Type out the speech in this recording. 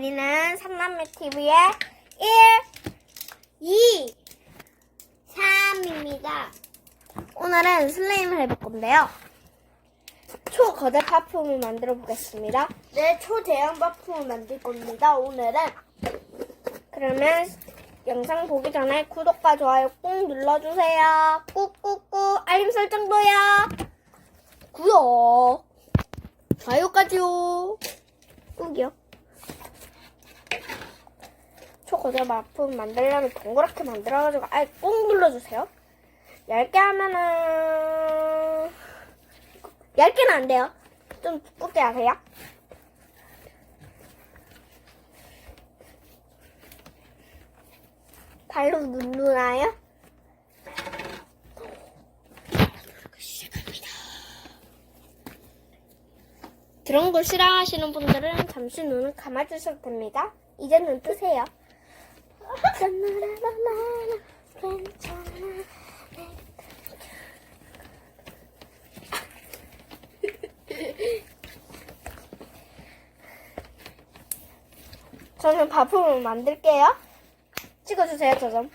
우리는 삼남매 TV의 1, 2, 3입니다. 오늘은 슬레임을 해볼 건데요. 초거대 파품을 만들어 보겠습니다. 네, 초대형 파품을 만들 겁니다. 오늘은. 그러면 영상 보기 전에 구독과 좋아요 꾹 눌러주세요. 꾹꾹꾹 알림 설정도요. 구독. 좋아요까지요. 꾹이요. 초고대 마품 만들려면 동그랗게 만들어가지고 아예 꾹 눌러주세요. 얇게 하면은 얇게는 안 돼요. 좀 두껍게 하세요. 발로 누르나요? 그런 거 싫어하시는 분들은 잠시 눈을 감아주셔도 됩니다. 이제 눈 뜨세요. 저는 밥품을 만들게요. 찍어주세요, 저 좀.